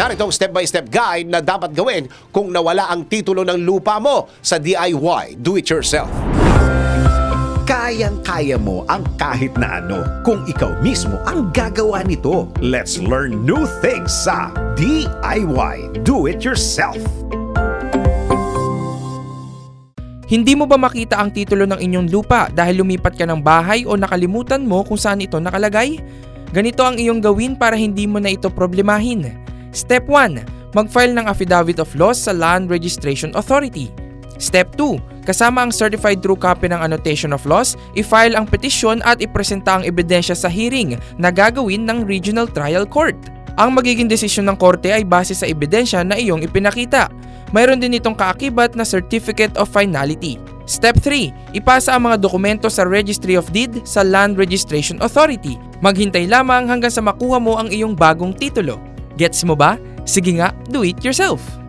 Narito ang step-by-step guide na dapat gawin kung nawala ang titulo ng lupa mo sa DIY Do It Yourself. Kayang-kaya mo ang kahit na ano kung ikaw mismo ang gagawa nito. Let's learn new things sa DIY Do It Yourself. Hindi mo ba makita ang titulo ng inyong lupa dahil lumipat ka ng bahay o nakalimutan mo kung saan ito nakalagay? Ganito ang iyong gawin para hindi mo na ito problemahin. Step 1. Mag-file ng Affidavit of Loss sa Land Registration Authority. Step 2. Kasama ang certified true copy ng Annotation of Loss, i-file ang petisyon at ipresenta ang ebidensya sa hearing na gagawin ng Regional Trial Court. Ang magiging desisyon ng korte ay base sa ebidensya na iyong ipinakita. Mayroon din itong kaakibat na Certificate of Finality. Step 3. Ipasa ang mga dokumento sa Registry of Deed sa Land Registration Authority. Maghintay lamang hanggang sa makuha mo ang iyong bagong titulo. Gets mo ba? Sige nga, do it yourself!